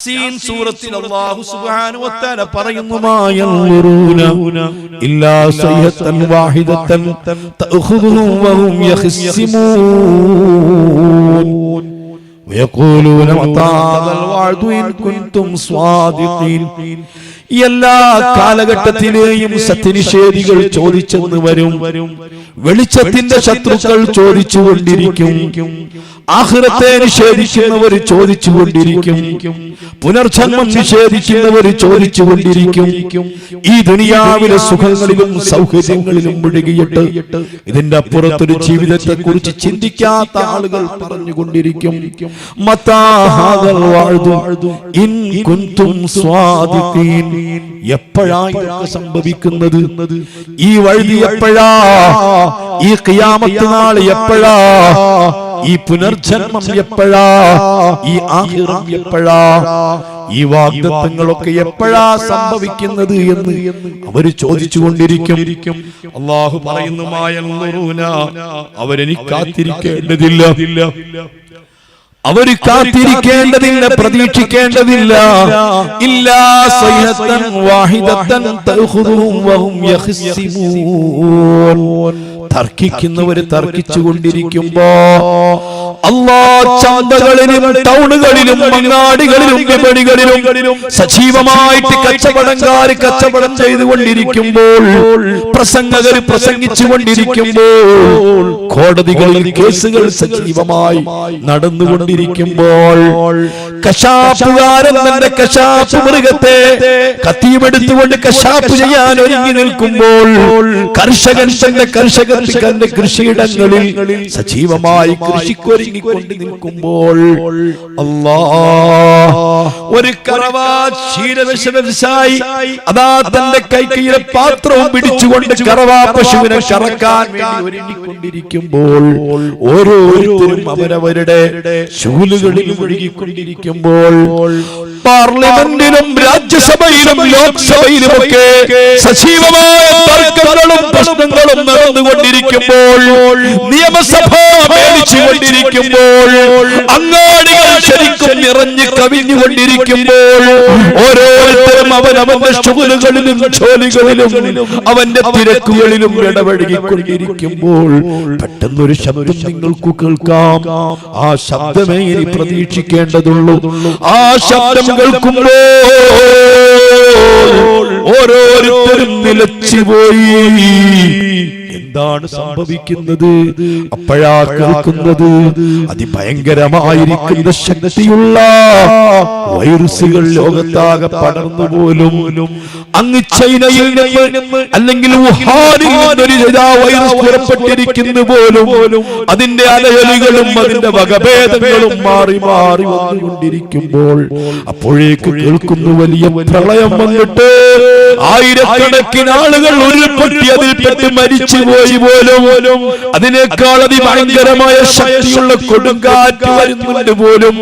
യാസീൻ സൂറത്തിൽ അല്ലാഹു സുബ്ഹാനഹു വ തആല പറയുന്നു മാ യൻദുറൂന ഇല്ലാ സയ്യത്തൻ വാഹിദത്തൻ തഅഖുദുഹും വഹും യഖ്സിമൂൻ ويقولون متى هذا الوعد إن كنتم صادقين എല്ലാ കാലഘട്ടത്തിലെയും സത്യനിഷേധികൾ ചോദിച്ചെന്ന് വരും വെളിച്ചത്തിന്റെ ശത്രുക്കൾ ചോദിച്ചുകൊണ്ടിരിക്കും ആഹ്റത്തെ നിഷേധിക്കുന്നവർ ചോദിച്ചുകൊണ്ടിരിക്കും പുനർജന്മം നിഷേധിക്കുന്നവർ ചോദിച്ചു കൊണ്ടിരിക്കും ഈ ദുനിയാവിലെ സുഖങ്ങളിലും സൗകര്യങ്ങളിലും മുഴുകിയിട്ട് ഇതിന്റെ അപ്പുറത്തൊരു ജീവിതത്തെ കുറിച്ച് ചിന്തിക്കാത്ത ആളുകൾ പറഞ്ഞുകൊണ്ടിരിക്കും. എപ്പോഴാ ഇതൊക്കെ സംഭവിക്കുന്നത്? ഈ വഴുതി എപ്പോഴാ? ഈ ഖിയാമത്ത് നാൾ എപ്പോഴാ? ഈ പുനർജന്മം എപ്പോഴാ? ഈ ആഹിറം എപ്പോഴാ? ഈ വാഗ്ദത്തങ്ങളൊക്കെ എപ്പോഴാ സംഭവിക്കുന്നത് എന്ന് അവർ ചോദിച്ചുകൊണ്ടിരിക്കും. അള്ളാഹു പറയുന്നുമായ അവരെനിക്ക് കാത്തിരിക്കേണ്ടതില്ല. അവർ കാത്തിരിക്കേണ്ടതില്ല പ്രതീക്ഷിക്കേണ്ടതില്ല. ഇല്ലാ സയ്യത്തൻ വാഹിദത്തൻ വഹും യഖ്സിമൂൻ തർക്കിച്ചു കൊണ്ടിരിക്കുമ്പോ അല്ലാ ചന്തകളിലും ടൗണുകളിലും മങ്ങാടികളിലും വിപണികളിലും സജീവമായിട്ട് കച്ചവടക്കാര് കച്ചവടം ചെയ്തുകൊണ്ടിരിക്കുമ്പോൾ പ്രസംഗകർ പ്രസംഗിച്ചു കൊണ്ടിരിക്കുമ്പോൾ കോടതികളിൽ കേസുകൾ സജീവമായി നടന്നുകൊണ്ടിരിക്കുമ്പോൾ കശാപ്പുകാരൻ തന്റെ കശാപ്പ് മൃഗത്തെ കത്തിയുമെടുത്തുകൊണ്ട് കശാപ്പ് ചെയ്യാൻ ഒരുങ്ങി നിൽക്കുമ്പോൾ കർഷകൻ തന്റെ കർഷകർ തന്റെ കൃഷിയിടങ്ങളിൽ സജീവമായി കൃഷിക്കൊരുങ്ങിക്കൊണ്ട് നിൽക്കുമ്പോൾ അല്ലാ ഒരു കറവാ ക്ഷീരവിഷ വ്യവസായി അതാ തന്റെ കൈക്കീരെ പാത്രവും പിടിച്ചുകൊണ്ട് കറവാ പശുവിനെ കറക്കാൻ ഒരുങ്ങിക്കൊണ്ടിരിക്കുമ്പോൾ ഓരോരുത്തരും അവരവരുടെ ശൂലുകളിൽ ഒഴുകിക്കൊണ്ടിരിക്കുമ്പോൾ പാർലമെന്റിലും രാജ്യസഭയിലും ലോക്സഭയിലും ഒക്കെ സജീവമായ തർക്കങ്ങളും പ്രശ്നങ്ങളും നടന്നുകൊണ്ടിരിക്കുമ്പോൾ നിയമസഭ മേടിച്ചുകൊണ്ടിരിക്കുമ്പോൾ അങ്ങാടികൾ ശരിക്കും നിറഞ്ഞു കവിഞ്ഞുകൊണ്ടിരിക്കുമ്പോൾ ഓരോരുത്തരും അവനവന്റെ ശുഗലുകളിലും ജോലികളിലും അവന്റെ തിരക്കുകളിലും ഇടപഴകിക്കൊണ്ടിരിക്കുമ്പോൾ പെട്ടെന്നൊരു ശബ്ദം നിങ്ങൾക്ക് കേൾക്കാം. ആ ശബ്ദമേ ഇനി പ്രതീക്ഷിക്കേണ്ടതുള്ളൂ. ആ ശബ്ദം കേൾക്കുമ്പോൾ ഓരോരുത്തരും നിലച്ചുപോയി. എന്താണ് സംഭവിക്കുന്നത്? അപ്പോഴാ കേൾക്കുന്നത്? അതിഭയങ്കരമായിരിക്കുന്ന ശക്തിയുള്ള വൈറസുകൾ ലോകത്താകെ പടർന്നു പോലും അങ്ങ് ചൈനയിൽ നിന്ന് അല്ലെങ്കിൽ വുഹാനിൽ വൈറസ് പുറപ്പെട്ടിരിക്കുന്നു പോലും അതിന്റെ അലയലുകളും അതിന്റെ വകഭേദങ്ങളും മാറി മാറി വന്നുകൊണ്ടിരിക്കുമ്പോൾ അപ്പോഴേക്ക് കേൾക്കുന്നു വലിയ പ്രളയം വന്നിട്ട് ആയിരക്കണക്കിന് ആളുകൾ ഉരുൾപൊട്ടി അതിൽപ്പെട്ട് മരിച്ചുപോയി പോലും അതിനേക്കാൾ അതിഭയങ്കരമായ ശക്തിയുള്ള കൊടുങ്കാറ്റ് വരുന്നുണ്ട് പോലും.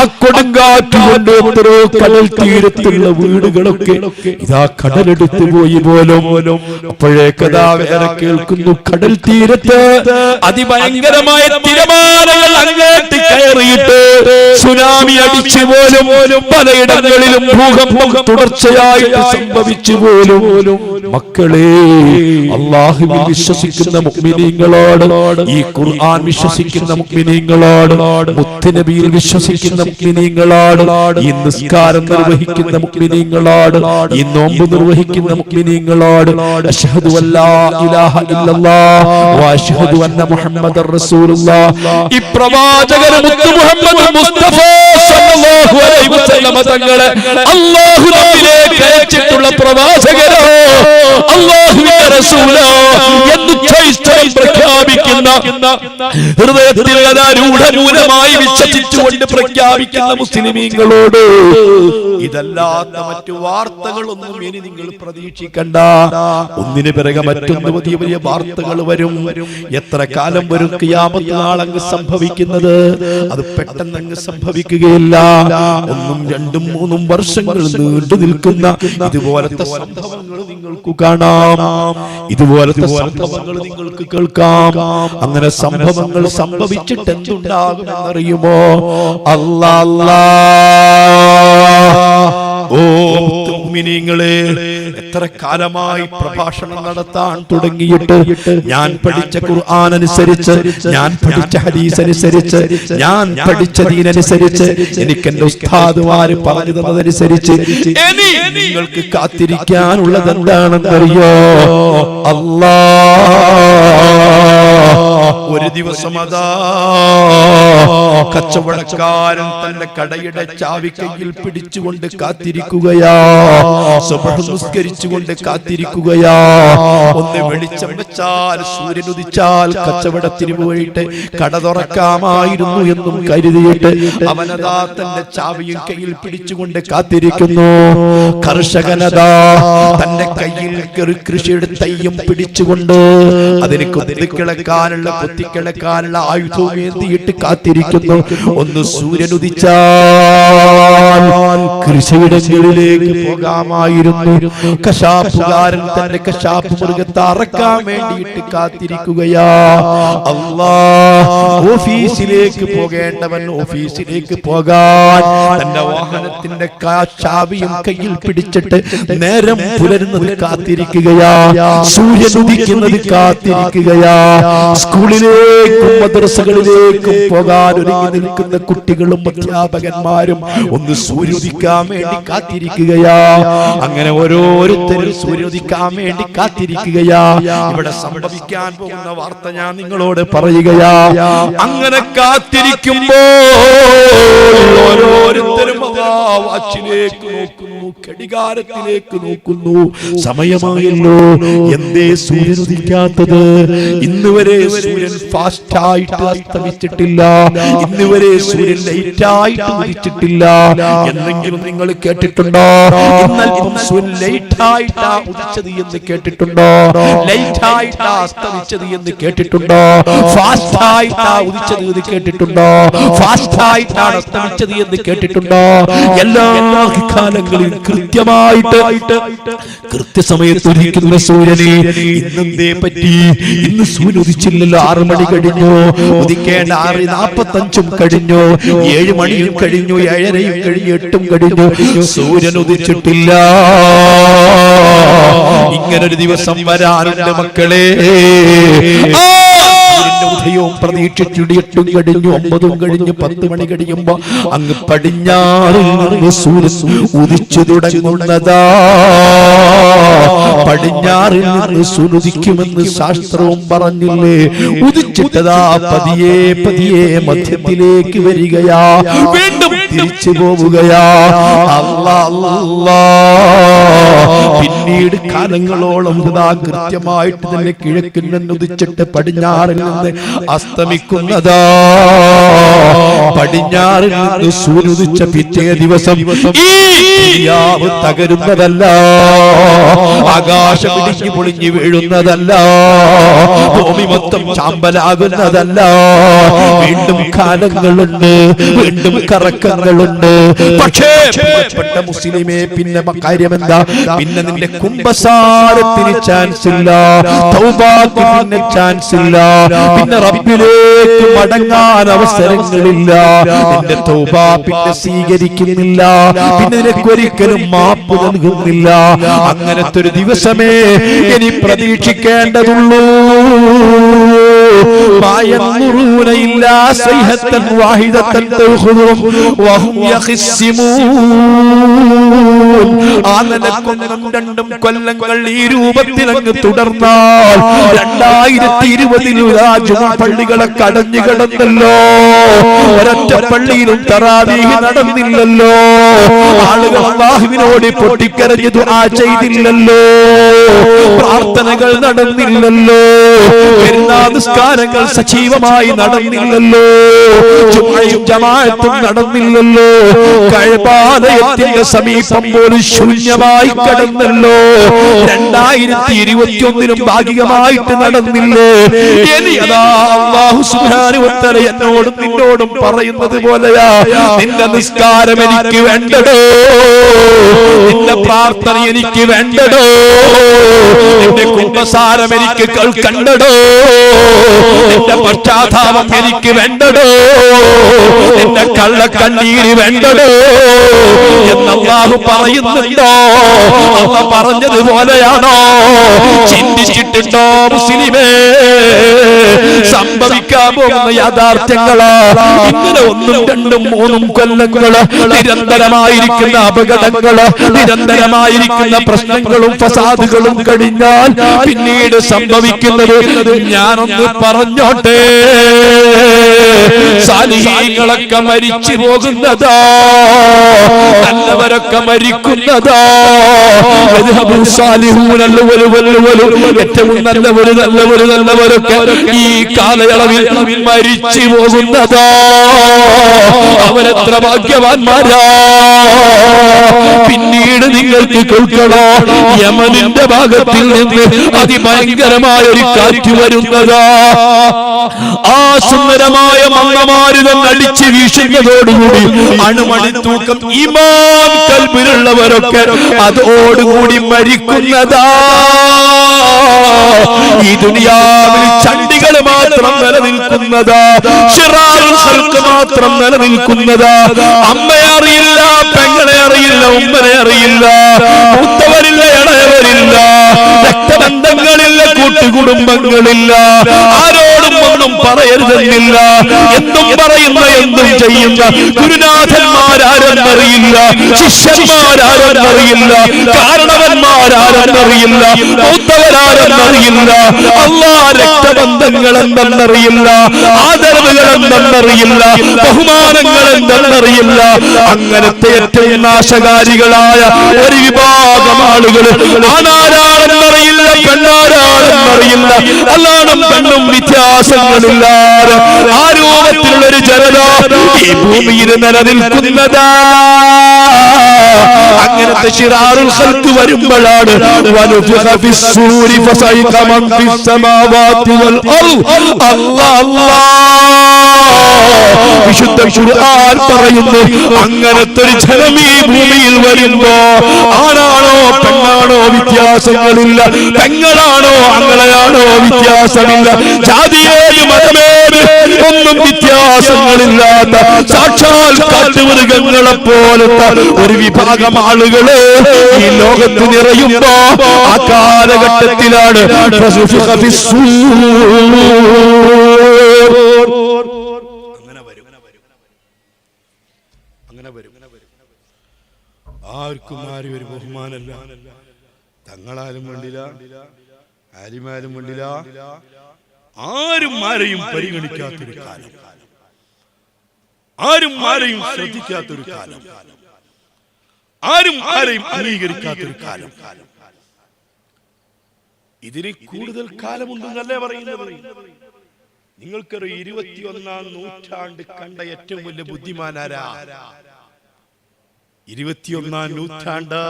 ആ കൊടുങ്കാറ്റ് കൊണ്ട് എത്രയോ കടൽ തീരത്തുള്ള വീടുകളൊക്കെ ഇതാ കടലെടുത്തു പോയി പോലും. അപ്പോഴേക്കതാ വേറെ കേൾക്കുന്നു കടൽ തീരത്ത് അതിഭയങ്കരമായ തിരമാലകൾ അങ്ങോട്ട് കയറിയിട്ട് സുനാമി അടിച്ചു പോലും പലയിടങ്ങളിലും ഭൂകമ്പം തുടർച്ചയായിട്ട് സംഭവിച്ചു പോലും. മക്കളെ അള്ളാഹുവിൽ വിശ്വസിക്കുന്ന മുഗ്മിനീങ്ങളോട് ഈ ഖുർആൻ വിശ്വസിക്കുന്ന മുഗ്മിനീങ്ങളോട് മുത്തുനബിയിൽ വിശ്വസിക്കുന്ന മുഗ്മിനീങ്ങളോട് ഈ നിസ്കാരം നിർവഹിക്കുന്ന മുഗ്മിനീങ്ങളോട് ഈ നോമ്പ് നിർവഹിക്കുന്ന മുഗ്മിനീങ്ങളോട് അഷ്ഹദു അല്ലാ ഇലാഹ ഇല്ലല്ലാഹ് വ അഷ്ഹദു അന്ന മുഹമ്മദർ റസൂലുള്ളാഹ്. ഈ പ്രവാചകൻ മുത്തു മുഹമ്മദ് മുസ്തഫ സല്ലല്ലാഹു അലൈഹി വസല്ലമ തങ്ങളെ അല്ലാഹു നമ്മിലേക്ക് അയച്ചിട്ടുള്ള പ്രവാചകരോ അല്ലാഹുവിന്റെ റസൂലോ എന്ന് പ്രഖ്യാപിക്കുന്ന ഹൃദയത്തിൽ അതാരൂഢമൂലമായി വിശ്വസിച്ചുകൊണ്ട് പ്രഖ്യാപിക്കുന്ന മുസ്ലിമീങ്ങളോട് ഇതല്ലാത്ത മറ്റു വാർത്തകളൊന്നും ഇനി നിങ്ങൾ പ്രതീക്ഷിക്കണ്ട. ഒന്നിന് പിറകെ മറ്റൊന്ന് വലിയ വലിയ വാർത്തകൾ വരും. എത്ര കാലം വരും ക്യാമത്ത് നാളങ്ങ് സംഭവിക്കുന്നത്? അത് പെട്ടെന്ന് സംഭവിക്കുകയില്ല. ഒന്നും രണ്ടും മൂന്നും വർഷങ്ങൾ നീണ്ടു നിൽക്കുന്ന ഇതുപോലത്തെ സംഭവങ്ങൾ നിങ്ങൾക്ക് കാണാം. ഇതുപോലത്തെ സംഭവങ്ങൾ നിങ്ങൾക്ക് കേൾക്കാം. അങ്ങനെ സംഭവങ്ങൾ സംഭവിച്ചിട്ട് എന്തുണ്ടാകുമെന്നറിയുമോ? അല്ലാ ഓ മുഅ്മിനീങ്ങളെ എത്ര കാലമായി പ്രഭാഷണം നടത്താൻ തുടങ്ങിയിട്ട് ഞാൻ പഠിച്ച ഖുർആൻ അനുസരിച്ച് ഞാൻ പഠിച്ച ഹദീസ് അനുസരിച്ച് ഞാൻ പഠിച്ച ദീനനുസരിച്ച് എനിക്ക് എന്റെ ഉസ്താദുമാര് പറഞ്ഞു തന്നതനുസരിച്ച് ഇനി നിങ്ങൾക്ക് കാത്തിരിക്കാനുള്ളത് എന്താണെന്നറിയോ? അല്ലാ ഒരു ദിവസം അതാ കച്ചവടക്കാരൻ തന്റെ കടയുടെ ചാവിക്കയിൽ പിടിച്ചുകൊണ്ട് കാത്തിരിക്കുകയാ. നിസ്കരിച്ചുകൊണ്ട് കാത്തിരിക്കുകയാ. ഒന്ന് വെളിച്ചം വെച്ചാൽ സൂര്യൻ ഉദിച്ചാൽ കച്ചവടത്തിന് പോയിട്ട് കട തുറക്കാമായിരുന്നു എന്നും കരുതിയിട്ട് അവനതാ തന്റെ ചാവിയും കയ്യിൽ പിടിച്ചുകൊണ്ട് കാത്തിരിക്കുന്നു. കർഷകനതാ തന്റെ കയ്യിൽ കൃഷിയുടെ തയ്യും പിടിച്ചുകൊണ്ട് അതിന് കുത്തിക്കിളക്കാനുള്ള കുത്തിക്കിളക്കാനുള്ള ആയുധവും ഏന്തിയിട്ട് കാത്തിരിക്കുന്നു. ഒന്ന് സൂര്യൻ ഉദിച്ചാൽ കൃഷിയിടങ്ങളിലേക്ക് പോകാമായിരുന്നു. കശാപ്പുകാരൻ തന്റെ കശാപ്പ് മൃഗത്തെ അറക്കാൻ വേണ്ടിയിട്ട് കാത്തിരിക്കുകയാ. അള്ളാ ഓഫീസിലേക്ക് പോകേണ്ടവൻ ഓഫീസിലേക്ക് പോകാൻ. തന്റെ വാഹനത്തിന്റെ ചാവിയും കയ്യിൽ പിടിച്ചിട്ട് നേരം പുലരുന്നത് കാത്തിരിക്കുകയാ. സൂര്യൻ ഉദിക്കുന്നത് കാത്തിരിക്കുകയാ. സ്കൂളിലേക്കും മദ്രസകളിലേക്കും പോകാൻ ഒരുങ്ങി നിൽക്കുന്ന കുട്ടികളും അധ്യാപകന്മാരും ഒന്ന് സൂര്യോദിക്കാൻ വേണ്ടി കാത്തിരിക്കുകയാ. അങ്ങനെ ഓരോരുത്തരും സൂര്യോദിക്കാൻ വേണ്ടി കാത്തിരിക്കുകയാ. ഇവിടെ സംഭവിക്കാൻ പോകുന്ന വാർത്ത ഞാൻ നിങ്ങളോട് പറയുകയാ. അങ്ങനെ കാത്തിരിക്കുമ്പോ ഓരോരുത്തരും വാച്ചിലേക്ക് നോക്കുന്നു ഘടികാരത്തിലേക്ക് നോക്കുന്നു. സമയമായല്ലോ. എന്തേ സൂര്യൻ ഉദിക്കാത്തത് ഇന്ന് വരെ സൂര്യൻ ഫാസ്റ്റ് ആയിട്ട് അസ്തമിച്ചിട്ടില്ല. ഇന്നുവരെ സൂര്യൻ ലൈറ്റ് ആയിട്ട് ഉദിച്ചിട്ടില്ല. എന്നെങ്കിലും നിങ്ങൾ കേട്ടിട്ടുണ്ടോ? ഇന്നൽപ്പം സൂര്യൻ ലൈറ്റ് ആയിട്ടാ ഉദിച്ചത് എന്ന് കേട്ടിട്ടുണ്ടോ? ലൈറ്റ് ആയിട്ടാ അസ്തമിച്ചത് എന്ന് കേട്ടിട്ടുണ്ടോ? ഫാസ്റ്റ് ആയിട്ടാ ഉദിച്ചത് എന്ന് കേട്ടിട്ടുണ്ടോ? ഫാസ്റ്റ് ആയിട്ടാണ് അസ്തമിച്ചത് എന്ന് കേട്ടിട്ടുണ്ടോ? എല്ലാ കാലങ്ങളിലും കൃത്യമായിട്ട് കൃത്യസമയത്ത് ഉദിക്കുന്ന സൂര്യനെ ഇന്നെന്തേ പറ്റി? ഇന്ന് സൂര്യൻ ഉദിച്ചില്ലല്ലോ. ആറ് മണി കഴിഞ്ഞു. ഉദിക്കേണ്ട ആറ് നാപ്പത്തഞ്ചും കഴിഞ്ഞു. ഏഴ് മണിയും കഴിഞ്ഞു. ഏഴരയും കഴിഞ്ഞു. എട്ടും കഴിഞ്ഞു. സൂര്യൻ ഉദിച്ചിട്ടില്ല. ഇങ്ങനൊരു ദിവസം വരാനുണ്ട് മക്കളെ. ആ ഉദയവും പ്രതീക്ഷിച്ചിട്ട് എട്ടും കഴിഞ്ഞു ഒമ്പതും കഴിഞ്ഞു പത്ത് മണി കഴിയുമ്പോ അങ്ങ് പടിഞ്ഞാറിൽ ഉദിച്ചു തുടങ്ങുന്നതാ. പടിഞ്ഞാറിൽ നിന്ന് സുനുദിക്കുമെന്ന് ശാസ്ത്രവും പറഞ്ഞില്ലേ? ഉദിച്ചിട്ടതാ പതിയെ പതിയെ മധ്യത്തിലേക്ക് വരികയാ. വീണ്ടും തിരിച്ചു പോവുകയാ. പിന്നീട് കാലങ്ങളോളം ഇതാ കൃത്യമായിട്ട് തന്നെ കിഴക്കിൽ നിന്ന് ഉദിച്ചിട്ട് പടിഞ്ഞാറിൽ നിന്ന് അസ്തമിക്കുന്നതാ. പടിഞ്ഞാറിൽ നിന്ന് സൂര്യുദിച്ച പിറ്റേ ദിവസം ദുനിയാവ് തകരുന്നതല്ല. ആകാശം ഇടിഞ്ഞു പൊളിഞ്ഞു വീഴുന്നതല്ല. ഭൂമി മൊത്തം ചാമ്പലാകുന്നതല്ല. വീണ്ടും കാലങ്ങളുണ്ട്. വീണ്ടും കറക്കങ്ങളുണ്ട് പക്ഷേ പ്രിയപ്പെട്ട മുസ്ലിമേ പിന്നെ കാര്യം എന്താ പിന്നെ നിന്റെ കുംഭസാരത്തിന് ചാൻസ് ഇല്ല. തൗബാക്ക് പിന്നെ ചാൻസ് ഇല്ല. പിന്നെ റബ്ബിലേക്ക് മടങ്ങാൻ അവസരങ്ങളില്ല. നിന്റെ തൗബ പിന്നെ സ്വീകരിക്കുന്നില്ല. പിന്നെ നിനക്ക് ഒരിക്കലും മാപ്പ് നൽകുന്നില്ല. അങ്ങനത്തെ ഒരു ദിവസമേ ഇനി പ്രതീക്ഷിക്കേണ്ടതുള്ളൂ. ما ينظرون إلا صيحة واحدة تأخذهم وهم يخصمون. ആ നിലക്കൊന്നും രണ്ടും കൊല്ലങ്ങൾ ഈ രൂപത്തിൽ അങ്ങ് തുടർന്നാൽ രണ്ടായിരത്തി ഇരുപതിൽ പള്ളികളെ കടഞ്ഞു കിടന്നല്ലോ. ഒരൊറ്റ പള്ളിയിലും തറാവീഹ് നടന്നില്ലല്ലോ. ആളുകൾ അള്ളാഹുവിനോട് പൊട്ടിക്കരഞ്ഞു ദുആ ചെയ്തില്ലല്ലോ. പ്രാർത്ഥനകൾ നടന്നില്ലല്ലോ. നിസ്കാരങ്ങൾ സജീവമായി നടന്നില്ലല്ലോ. ജമാഅത്തും നടന്നില്ലല്ലോ. കഴബാലയത്തിന്റെ സമീപം പോലും ശൂന്യമായി കടന്നല്ലോ. രണ്ടായിരത്തി ഇരുപത്തി ഒന്നിനും ഭാഗികമായിട്ട് നടന്നില്ലേ? ഇനി അതാ അള്ളാഹു സുബ്ഹാനഹു വ തആല എന്നോടും നിന്നോടും പറയുന്നത് പോലെയാ. നിന്റെ നിസ്കാരം എനിക്ക് വേണ്ടടോ. നിന്റെ പ്രാർത്ഥന എനിക്ക് വേണ്ടടോ. നിന്റെ കുമ്പസാരം എനിക്ക് കേൾക്കണ്ടടോ. എന്റെ പശ്ചാത്താപം എനിക്ക് വേണ്ടടോ. എന്റെ കള്ളക്കണ്ണീര് വേണ്ടടോ. എന്നല്ലാഹു പറയുന്നുണ്ടോ അല്ല പറഞ്ഞതുപോലെയാണോ? ചിന്തിച്ചിട്ടുണ്ടോ മുസ്ലിമേ? സംഭവിക്കാൻ പോകുന്ന യാഥാർത്ഥ്യങ്ങൾ ഇങ്ങനെ ഒന്നും രണ്ടും മൂന്നും കൊല്ലങ്ങൾ നിരന്തരമായിരിക്കുന്ന അപകടങ്ങൾ നിരന്തരമായിരിക്കുന്ന പ്രശ്നങ്ങളും ഫസാദുകളും കഴിഞ്ഞാൽ പിന്നീട് സംഭവിക്കുന്നത് ഞാനൊന്ന് പറഞ്ഞോട്ടെ? സാലിഹീങ്ങളൊക്കെ മരിച്ചു പോകുന്നതാ. നല്ലവരൊക്കെ മരിക്കുന്നതോ. ഏറ്റവും നല്ലവര് നല്ലവര് നല്ലവരൊക്കെ ഈ കാലയളവിൽ മരിച്ചു പോകുന്നതോ. അവരെത്ര ഭാഗ്യവാന്മാരാ. പിന്നീട് നിങ്ങൾക്ക് കേൾക്കണോ? യമനിന്റെ ഭാഗത്തിൽ നിന്ന് അതിഭയങ്കരമായ ഒരു കാറ്റ് വരുന്നതാ. ആ സുന്ദരമായ മന്നമാര് തന്നെ അടിച്ച് വീശുന്നതോടുകൂടി അണുമണിത്തൂക്കം ഇമാൻ കൽബിലുള്ളവരൊക്കെ അതോടുകൂടി മരിക്കുന്നതാ. ഈ ദുനിയാവിൽ ചണ്ടികൾ മാത്രം നിലനിൽക്കുന്നതാ. ഖൽഖ് മാത്രം നിലനിൽക്കുന്നതാ. അമ്മയെ അറിയില്ല പെങ്ങളെ അറിയില്ല ഉമ്മനെ അറിയില്ല മൂത്തവരില്ല ഇളയവരില്ല രക്തബന്ധങ്ങളില്ല കൂട്ടുകുടുംബങ്ങളില്ല ആരോടും ഒന്നും പറയരുതെന്നില്ല. എന്തും പറയുന്ന എന്തും ചെയ്യുന്ന ഗുരുനാഥന്മാരാരെന്നറിയില്ല. ശിഷ്യന്മാരാരെന്നറിയില്ല. കാരണവന്മാരാരെന്നറിയില്ല. മൂത്തവരാരെന്നറിയില്ല. അള്ളാ രക്തബന്ധങ്ങൾ എന്തെന്നറിയില്ല ആദരവുകൾ എന്തെന്നറിയില്ല ബഹുമാനങ്ങൾ എന്തെന്നറിയില്ല അങ്ങനത്തെ ഏറ്റവും നാശകാരികളായ ഒരു വിഭാഗം ആളുകൾ ആണാരാണെന്നറിയില്ല പെണ്ണാരാണെന്നറിയില്ല അല്ലാണും പെണ്ണും വ്യത്യാസങ്ങളില്ലാതെ ആ രൂപത്തിലുള്ള ഒരു ജനത ഈ ഭൂമിയിൽ നിലനിൽക്കുന്നതാ. അങ്ങനത്തെ ശിറാറുൽ ഖൽക്ക് വരുമ്പോഴാണ് വനുഫിഖ ഫിസ്സൂരി വിശുദ്ധ ഖുർആൻ പറയുന്നു അങ്ങനത്തെ ഒരു ജനം ഈ ഭൂമിയിൽ വരുമ്പോ ആണാണോ പെണ്ണാണോ വ്യത്യാസങ്ങളില്ല പെങ്ങളാണോ അങ്ങളെയാണോ വ്യത്യാസമില്ല ജാതിയേത് മതമേത് ഒന്നും വ്യത്യാസങ്ങളില്ലാത്ത സാക്ഷാൽ കാറ്റുമൃഗങ്ങളെ പോലത്തെ ഒരു വിഭാഗം ആളുകൾ ഈ ലോകത്ത് നിറയുമ്പോ ആ കാലഘട്ടത്തിലാണ് ഫസുഫിഖ ഫിസ്സൂർ. അങ്ങനെ വരും അങ്ങനെ വരും ആർക്കും ആരും ഒരു ബഹുമാനല്ല. തങ്ങളാലും വേണ്ടില്ല ആരുമാരും വേണ്ടില്ല ആരും ആരെയും പരിഗണിക്കാത്തൊരു കാലം. ആരും ആരെയും ശ്രദ്ധിക്കാത്തൊരു കാലം. ആരും ആരെയും അംഗീകരിക്കാത്തൊരു കാലം. ഇതിന് കൂടുതൽ കാലമുണ്ടെന്നല്ലേ പറയുന്നത്? നിങ്ങൾക്കൊരു ഇരുപത്തിയൊന്നാം നൂറ്റാണ്ട് കണ്ട ഏറ്റവും വലിയ ബുദ്ധിമാനാരാ? ഇരുപത്തിയൊന്നാം നൂറ്റാണ്ട്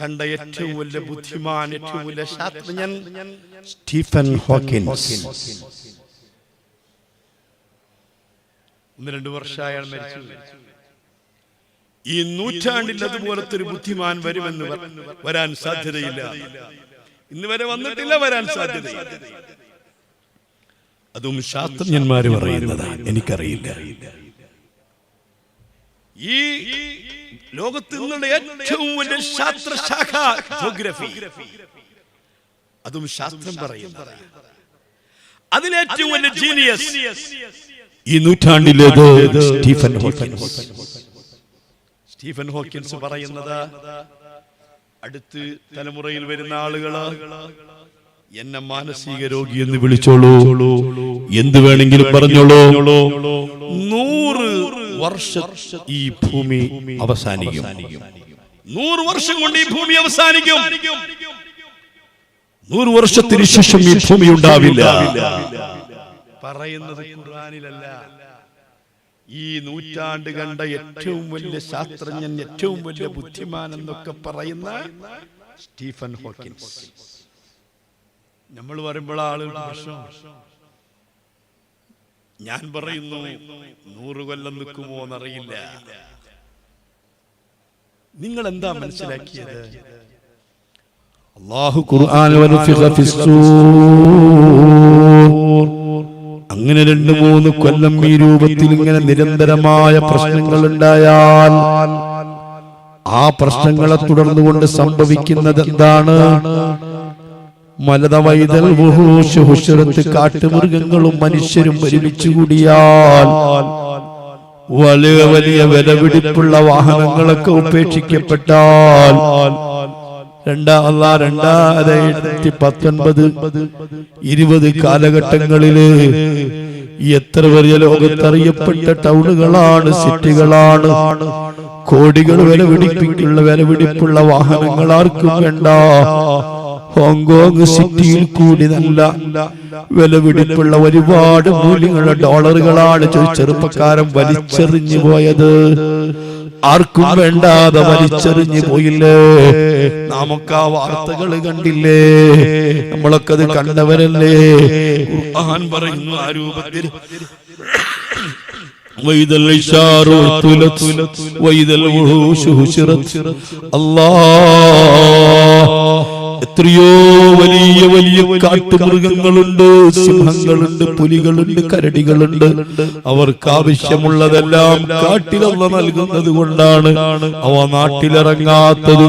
കണ്ട ഏറ്റവും വലിയ ബുദ്ധിമാൻ ഏറ്റവും വലിയ ശാസ്ത്രജ്ഞൻ സ്റ്റീഫൻ ഹോക്കിൻസ്. ഒന്ന് രണ്ട് വർഷമായാണ് മരിച്ചു. ഈ നൂറ്റാണ്ടിൽ അതുപോലത്തെ ഒരു ബുദ്ധിമാൻ വരുമെന്ന് വരാൻ സാധ്യതയില്ല. ഇന്ന് വരെ വന്നിട്ടില്ല വരാൻ സാധ്യതയില്ല. അതും ശാസ്ത്രജ്ഞന്മാര് പറയുന്നതാണ് എനിക്കറിയില്ല. ഈ ലോകത്ത് നിന്നുള്ള ഏറ്റവും വലിയ ശാസ്ത്രശാഖ ജോഗ്രഫി അതും ശാസ്ത്രം പറയുന്നത് അതിലേറ്റവും വലിയ ജീനിയസ് ഈ നൂറ്റാണ്ടിലേത് സ്റ്റീഫൻ ഹോക്കിൻസ്. സ്റ്റീഫൻ ഹോക്കിൻസ് പറയുന്നത് അടുത്ത് തലമുറയിൽ വരുന്ന ആളുകൾ എന്നെ മാനസിക രോഗി എന്ന് വിളിച്ചോളൂ. എന്ത് വേണമെങ്കിലും പറഞ്ഞോളൂ. നൂറ് വർഷം ഈ ഭൂമി അവസാനിക്കും. നൂറ് വർഷം കൊണ്ട് ഈ ഭൂമി അവസാനിക്കും. നൂറ് വർഷത്തിന് ശേഷം ഈ ഭൂമി ഉണ്ടാവില്ല. പറയുന്നത് ഖുർആനിലല്ല. ഈ നൂറ്റാണ്ട് കണ്ട ഏറ്റവും വലിയ ശാസ്ത്രജ്ഞൻ ഏറ്റവും വലിയ ബുദ്ധിമാൻ എന്നൊക്കെ പറയുന്ന സ്റ്റീഫൻ ഹോക്കിൻസ്. നമ്മൾ പറയുമ്പോൾ പ്രശ്നം ഞാൻ പറയുന്നു നൂറ് കൊല്ലം നിൽക്കുമോ എന്നറിയില്ല. നിങ്ങൾ എന്താ മനസ്സിലാക്കിയത്? ഖുർആൻ അങ്ങനെ രണ്ട് മൂന്ന് കൊല്ലം ഈ രൂപത്തിൽ ഇങ്ങനെ നിരന്തരമായ പ്രശ്നങ്ങൾ ഉണ്ടായാൽ ആ പ്രശ്നങ്ങളെ തുടർന്നുകൊണ്ട് സംഭവിക്കുന്നത് എന്താണ്? മലത വൈതൽ വുഹൂഷ് ഹുഷറത്ത് കാട്ടുമൃഗങ്ങളും മനുഷ്യരും ഒരുമിച്ച് കൂടിയാൽ വലിയ വലിയ വിലപിടിപ്പുള്ള വാഹനങ്ങളൊക്കെ ഉപേക്ഷിക്കപ്പെട്ടാൽ രണ്ടാ അല്ല രണ്ടായിരത്തി പത്തൊൻപത് ഇരുപത് കാലഘട്ടങ്ങളിൽ എത്ര വലിയ ലോകത്തറിയപ്പെട്ട ടൗണുകളാണ് സിറ്റികളാണ്. കോടികൾ വില പിടിപ്പിക്കുള്ള വില പിടിപ്പുള്ള വാഹനങ്ങൾ ആർക്കും വേണ്ട. ഹോങ്കോങ് സിറ്റിയിൽ കൂടി നല്ല വില പിടിപ്പുള്ള ഒരുപാട് മൂല്യങ്ങളുള്ള ഡോളറുകളാണ് ചെ- ചെറുപ്പക്കാരൻ വലിച്ചെറിഞ്ഞു പോയത് ആർക്കും വേണ്ടാതെ വലിച്ചെറിഞ്ഞു പോയില്ലേ നമുക്ക് ആ വാർത്തകൾ കണ്ടില്ലേ നമ്മളൊക്കെ അത് കണ്ടവരല്ലേ ഖുർആൻ പറയുന്നു ആ രൂപത്തിൽ وإذا العشار عطلت وإذا الوحوش حشرت الله എത്രയോ വലിയ വലിയ കാട്ടുമൃഗങ്ങളുണ്ട് സിംഹങ്ങളുണ്ട് പുലികളുണ്ട് കരടികളുണ്ട്. അവർക്ക് ആവശ്യമുള്ളതെല്ലാം കാട്ടിലവ നൽകുന്നത് കൊണ്ടാണ് അവ നാട്ടിലിറങ്ങാത്തത്.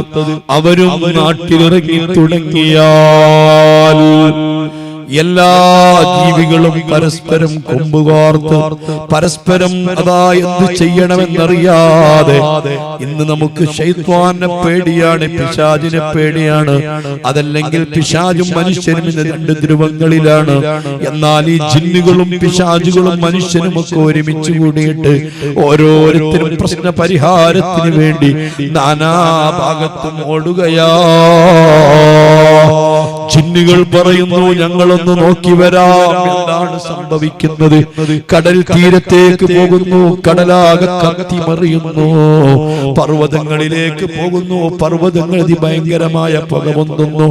അവരും നാട്ടിലിറങ്ങി തുടങ്ങിയാൽ എല്ലാ ജീവികളും പരസ്പരം കൊമ്പുകോർത്ത് പരസ്പരം അതാ എന്ത് ചെയ്യണമെന്നറിയാതെ ഇന്ന് നമുക്ക് ശൈത്വാനെ പേടിയാണ് പിശാചിനെ പേടിയാണ്. അതല്ലെങ്കിൽ പിശാചും മനുഷ്യനും ഇന്ന് രണ്ട് ധ്രുവങ്ങളിലാണ്. എന്നാൽ ഈ ജിന്നുകളും പിശാചുകളും മനുഷ്യനും ഒക്കെ ഒരുമിച്ച് കൂടിയിട്ട് ഓരോരുത്തരും പ്രശ്ന പരിഹാരത്തിന് വേണ്ടി നാനാഭാഗത്തും ഓടുകയാ. ജിന്നുകൾ പറയുന്നു ഞങ്ങളൊന്ന് നോക്കി വരാം എന്താണ് സംഭവിക്കുന്നത്? കടൽ തീരത്തേക്ക് പോകുന്നു കടലാകെ കത്തി മറിയുന്നു. പർവതങ്ങളിലേക്ക് പോകുന്നു പർവതങ്ങൾ ഭയങ്കരമായ പുക പൊന്തുന്നു.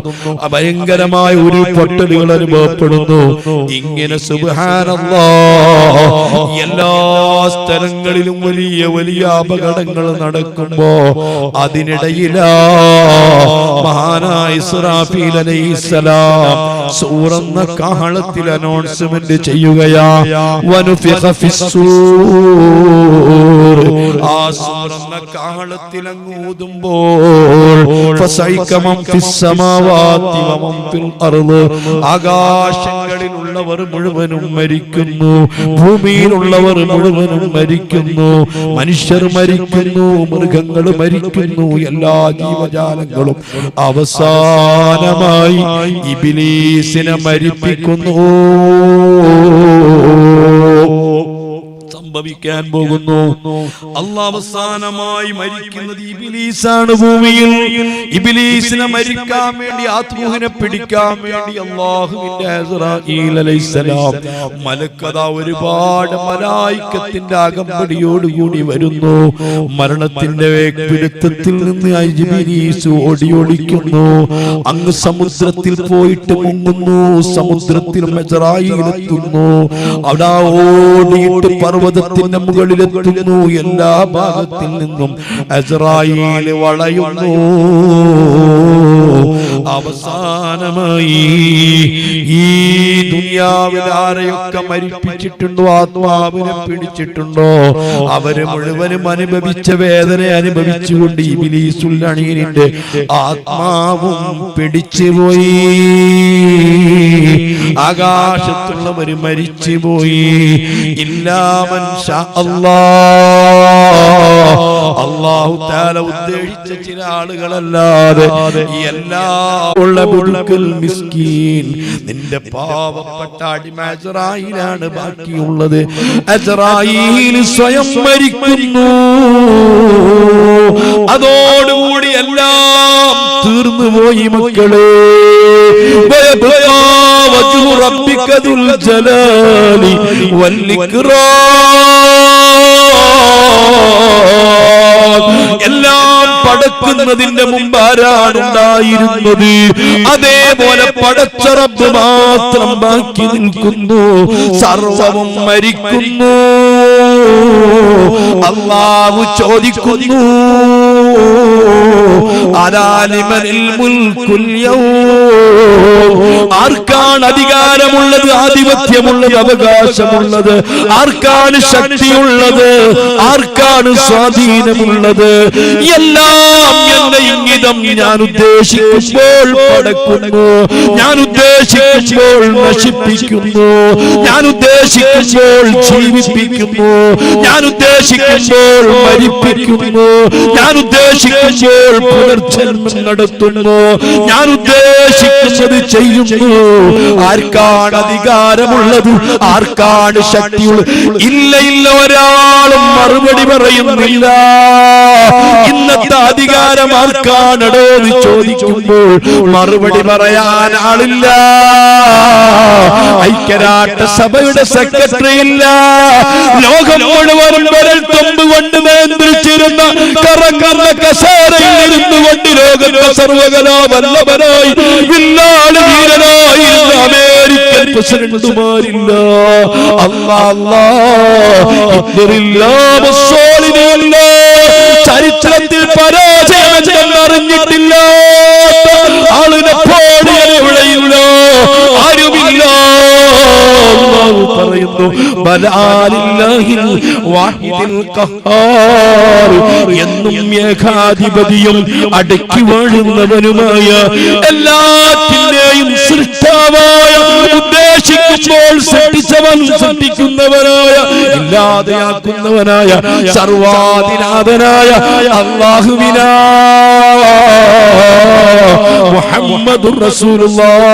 ഭയങ്കരമായ ഒരു പൊട്ടലുകൾ അനുഭവപ്പെടുന്നു. ഇങ്ങനെ സുബാനല്ലാ എല്ലാ സ്ഥലങ്ങളിലും വലിയ വലിയ അപകടങ്ങൾ നടക്കുമ്പോ അതിനിടയിലാ മഹാനായ അലൈഹിസ്സലാം. സൂറന്ന കാഹളത്തിൽ അനൗൺസ്മെന്റ് ചെയ്യുകയാ. വനുഫിഖ ഫിസ്സൂർ. ആ സൂറന്ന ഊതുമ്പോൾ ആകാശങ്ങളിലുള്ളവർ മുഴുവനും മരിക്കുന്നു ഭൂമിയിലുള്ളവർ മുഴുവനും മരിക്കുന്നു മനുഷ്യർ മരിക്കുന്നു മൃഗങ്ങൾ മരിക്കുന്നു എല്ലാ ജീവജാലങ്ങളും അവസാനമായി ഇബിലീസിനെ മരിപ്പിക്കുന്നു. സംഭവിക്കാൻ പോകുന്നു. അള്ളാഹ് അവസാനമായി മരിക്കുന്നത് ഇബിലീസാണ് ഭൂമിയിൽ. ഇബിലീസിനെ മരിക്കാൻ വേണ്ടി ആത്മൂഹിനെ പിടിക്കാൻ വേണ്ടി അള്ളാഹുവിന്റെ മലക്കഥ ഒരുപാട് മലായിക്കത്തിന്റെ അകമ്പടിയോടുകൂടി വരുന്നു. മരണത്തിന്റെ പിടുത്തത്തിൽ നിന്ന് ഇബിലീസ് ഓടിയോടിക്കുന്നു. അങ്ങ് സമുദ്രത്തിൽ പോയിട്ട് മുങ്ങുന്നു. സമുദ്രത്തിൽ മെജറായി എത്തുന്നു. അവിടെ ഓടിയിട്ട് പർവതത്തിന്റെ മുകളിലെത്തുന്നു എല്ലാ ഭാഗത്തിൽ നിന്നും അസ്രായേൽ വളയുന്നു. അവസാനമായി ഈ ദുനിയാവിൽ ആരെയൊക്കെ മരിപ്പിച്ചിട്ടുണ്ടോ? ആത്മാവിനെ പിടിച്ചിട്ടുണ്ടോ? അവർ മുഴുവനും അനുഭവിച്ച വേദന അനുഭവിച്ചുകൊണ്ട് ഇബിലീസുല്ലണീനിന്റെ ബിലീസുല്ലണീനിന്റെ ആത്മാവും പിടിച്ചുപോയി. ആകാശത്തുള്ളവര് മരിച്ചുപോയി. ഇല്ലാമൻ ഷാ അള്ളാഹു താല ഉദ്ദേശിച്ച ചില ആളുകളല്ലാതെ എല്ലാ ഉള്ള ബുടുക്കൽ മിസ്കീൻ നിന്റെ പാവപ്പെട്ട അടിമ അജറായിലാണ് ബാക്കിയുള്ളത്. അജറായിൽ സ്വയം മരിക്കുന്നു. അതോടുകൂടി എല്ലാം തീർന്നു പോയി മക്കളെ. ദുൽ ജലാലി വൽ ഇക്റാം എല്ലാം പടക്കുന്നതിന്റെ മുമ്പ് ആരാണുണ്ടായിരുന്നത് അതേപോലെ പടച്ചറബ് മാത്രം ബാക്കി നിൽക്കുന്നു. സർവവും മരിക്കുന്നു. അള്ളാഹു ചോദിക്കുന്നു. ആർക്കാണ് അധികാരമുള്ളത്? ആധിപത്യമുള്ളത് അവകാശമുള്ളത്? ആർക്കാണ് ശക്തിയുള്ളത്? ആർക്കാണ് സ്വാധീനമുള്ളത്? എല്ലാം എന്റെ ഇംഗിതം ഞാൻ ഉദ്ദേശിക്കുമ്പോൾ പടക്കുന്നു. ഞാൻ ഉദ്ദേശിക്കുമ്പോൾ നശിപ്പിക്കുന്നു. ഞാൻ ഉദ്ദേശിക്കുമ്പോൾ ജീവിപ്പിക്കുന്നു. ഞാൻ ഉദ്ദേശിക്കുമ്പോൾ മരിപ്പിക്കുന്നു. ഞാൻ ഉദ്ദേശിക്കുമ്പോൾ പുനർജന്മം നടത്തുന്നു. ഞാൻ ഉദ്ദേശിക്കുന്നത് ചെയ്യുന്നു. ആർക്കാണ് അധികാരമുള്ളത്? ആർക്കാണ് ശക്തിയുള്ളത്? ഇല്ല ഇല്ല ഒരാളും മറുപടി പറയുന്നില്ല. ഇന്നത്തെ അധികാരം ആർക്കാണടോ എന്ന് ചോദിക്കുമ്പോൾ മറുപടി പറയാൻ ആളില്ല. ഐക്യരാഷ്ട്ര സഭയുടെ സെക്രട്ടറി ഇല്ല. ലോകം മുഴുവൻ വിരൽ തൊണ്ടുകൊണ്ട് കൊണ്ട് നിയന്ത്രിച്ചിരുന്ന കറങ്ങുന്ന കസേരയിൽ ഇരുന്നു കൊണ്ട് ലോകത്തെ സർവകലാ അമേരിക്കൻ പ്രസിഡന്റുമാരില്ല. ചരിത്രത്തിൽ പരാജയം അറിഞ്ഞിട്ടില്ല പറയുന്നു എന്നും ഏകാധിപതിയും അടക്കി വാഴുന്നവനുമായ എല്ലാത്തിന്റെയും സൃഷ്ടാവായ ഉദ്ദേശിക്കുമ്പോൾ സൃഷ്ടിച്ചവൻ സൃഷ്ടിക്കുന്നവനായ ഇല്ലാതെയാക്കുന്നവനായ സർവാധിനാഥനായ അള്ളാഹുവിനാ മുഹമ്മദ് റസൂലുള്ളാഹ്